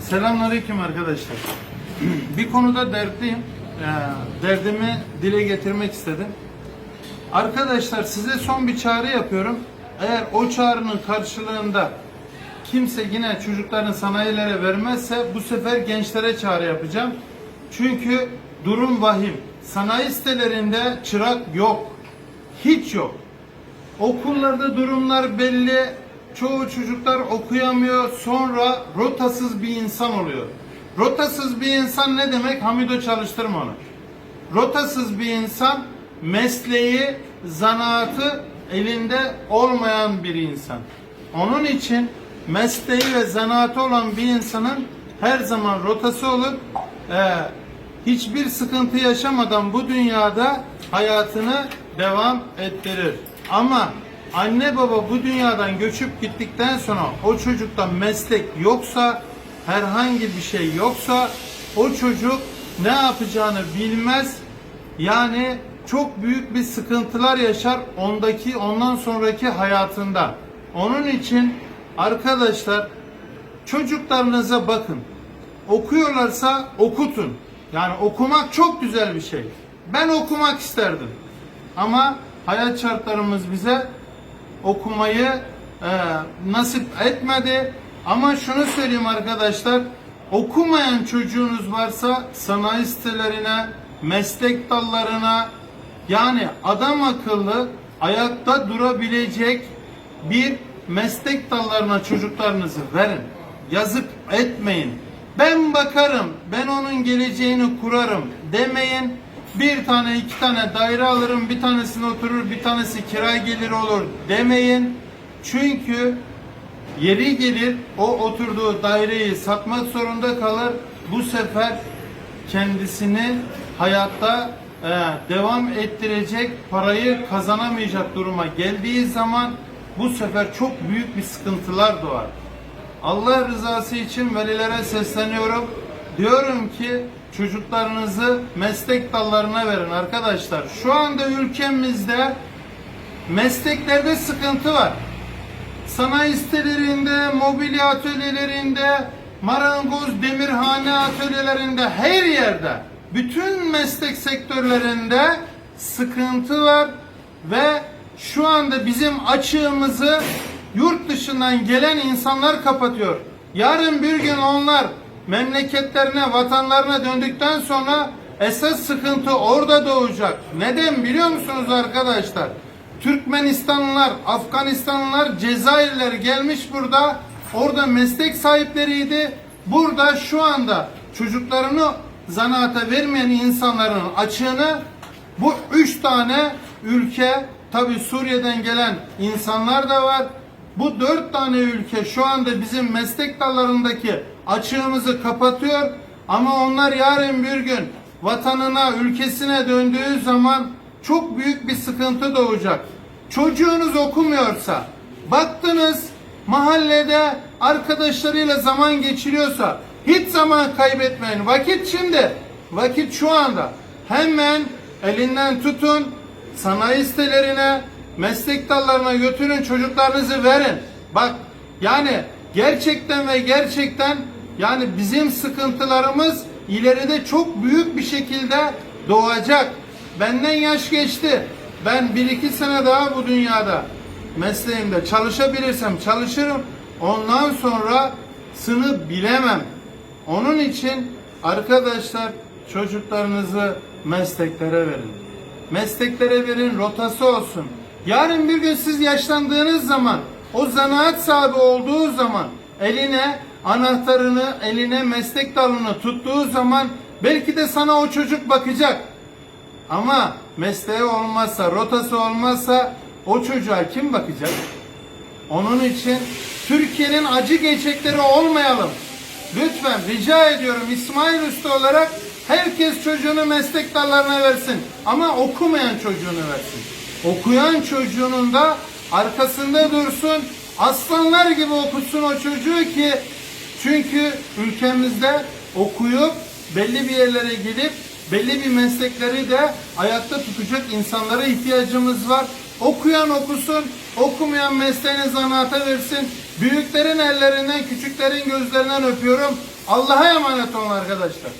Selamünaleyküm arkadaşlar. Bir konuda dertliyim. Ee, Derdimi dile getirmek istedim. Arkadaşlar size son bir çağrı yapıyorum. Eğer o çağrının karşılığında kimse yine çocuklarını sanayilere vermezse bu sefer gençlere çağrı yapacağım. Çünkü durum vahim. Sanayi sitelerinde çırak yok. Hiç yok. Okullarda durumlar belli. Çoğu çocuklar okuyamıyor. Sonra rotasız bir insan oluyor. Rotasız bir insan ne demek? Hamido çalıştırma onu. Rotasız bir insan mesleği, zanaatı elinde olmayan bir insan. Onun için mesleği ve zanaatı olan bir insanın her zaman rotası olur. Ee, hiçbir sıkıntı yaşamadan bu dünyada hayatını devam ettirir. Ama anne baba bu dünyadan göçüp gittikten sonra o çocukta meslek yoksa, herhangi bir şey yoksa o çocuk ne yapacağını bilmez. Yani çok büyük bir sıkıntılar yaşar ondaki ondan sonraki hayatında. Onun için arkadaşlar çocuklarınıza bakın. Okuyorlarsa okutun. Yani okumak çok güzel bir şey. Ben okumak isterdim. Ama hayat şartlarımız bize okumayı e, nasip etmedi. Ama şunu söyleyeyim arkadaşlar. Okumayan çocuğunuz varsa sanayi sitelerine, meslek dallarına yani adam akıllı ayakta durabilecek bir meslek dallarına çocuklarınızı verin. Yazık etmeyin. Ben bakarım, ben onun geleceğini kurarım demeyin. Bir tane iki tane daire alırım, bir tanesine oturur, bir tanesi kira gelir olur demeyin. Çünkü yeri gelir o oturduğu daireyi satmak zorunda kalır. Bu sefer kendisini hayatta e, devam ettirecek parayı kazanamayacak duruma geldiği zaman bu sefer çok büyük bir sıkıntılar doğar. Allah rızası için velilere sesleniyorum. Diyorum ki çocuklarınızı meslek dallarına verin arkadaşlar. Şu anda ülkemizde mesleklerde sıkıntı var. Sanayi sitelerinde, mobilya atölyelerinde, marangoz, demirhane atölyelerinde her yerde bütün meslek sektörlerinde sıkıntı var ve şu anda bizim açığımızı yurt dışından gelen insanlar kapatıyor. Yarın bir gün onlar memleketlerine, vatanlarına döndükten sonra esas sıkıntı orada doğacak. Neden biliyor musunuz arkadaşlar? Türkmenistanlılar, Afganistanlılar, Cezayirliler gelmiş burada. Orada meslek sahipleriydi. Burada şu anda çocuklarını zanaata vermeyen insanların açığını bu üç tane ülke tabi Suriye'den gelen insanlar da var. Bu dört tane ülke şu anda bizim meslek dallarındaki açığımızı kapatıyor. Ama onlar yarın bir gün vatanına, ülkesine döndüğü zaman çok büyük bir sıkıntı doğacak. Çocuğunuz okumuyorsa, baktınız mahallede arkadaşlarıyla zaman geçiriyorsa hiç zaman kaybetmeyin. Vakit şimdi, vakit şu anda. Hemen elinden tutun, sanayi sitelerine, meslek dallarına götürün çocuklarınızı verin. Bak yani gerçekten ve gerçekten yani bizim sıkıntılarımız ileride çok büyük bir şekilde doğacak. Benden yaş geçti. Ben bir iki sene daha bu dünyada mesleğimde çalışabilirsem çalışırım. Ondan sonra sını bilemem. Onun için arkadaşlar çocuklarınızı mesleklere verin. Mesleklere verin, rotası olsun. Yarın bir gün siz yaşlandığınız zaman, o zanaat sahibi olduğu zaman eline anahtarını, eline meslek dalını tuttuğu zaman belki de sana o çocuk bakacak. Ama mesleği olmazsa, rotası olmazsa o çocuğa kim bakacak? Onun için Türkiye'nin acı gerçekleri olmayalım. Lütfen rica ediyorum İsmail Usta olarak herkes çocuğunu meslek dallarına versin. Ama okumayan çocuğunu versin. Okuyan çocuğunun da arkasında dursun. Aslanlar gibi okutsun o çocuğu ki çünkü ülkemizde okuyup belli bir yerlere gelip belli bir meslekleri de ayakta tutacak insanlara ihtiyacımız var. Okuyan okusun, okumayan mesleğini zanaata versin. Büyüklerin ellerinden, küçüklerin gözlerinden öpüyorum. Allah'a emanet olun arkadaşlar.